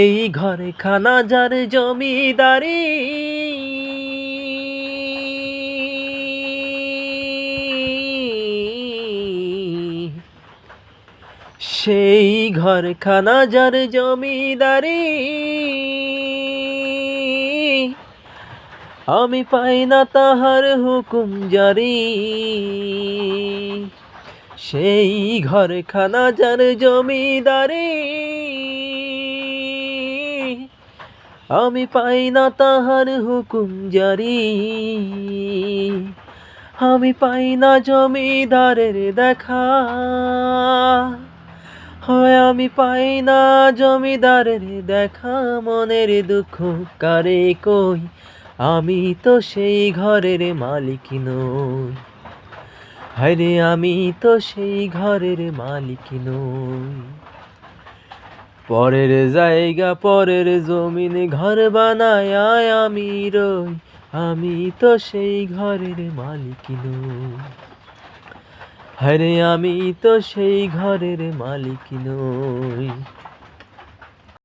এই ঘরে খানা যার জমিদারি। সেই ঘর খানা যার জমিদারি। আমি পাই না তাহার হুকুম জারি। সেই ঘর খানা যার জমিদারি। আমি পাই না তাহার হুকুম জারি। আমি পাই না জমিদারের দেখা। হয় আমি পাই না জমিদারের দেখা। মনের দুঃখ কারে কই? আমি তো সেই ঘরের মালিক নই। হায়রে আমি তো সেই ঘরের মালিক নই। পরের জায়গা, পরের জমিন ঘর বানায় আমি রই। আমি তো সেই ঘরের মালিক নই। হরে আমি তো সেই ঘরের মালিক নই।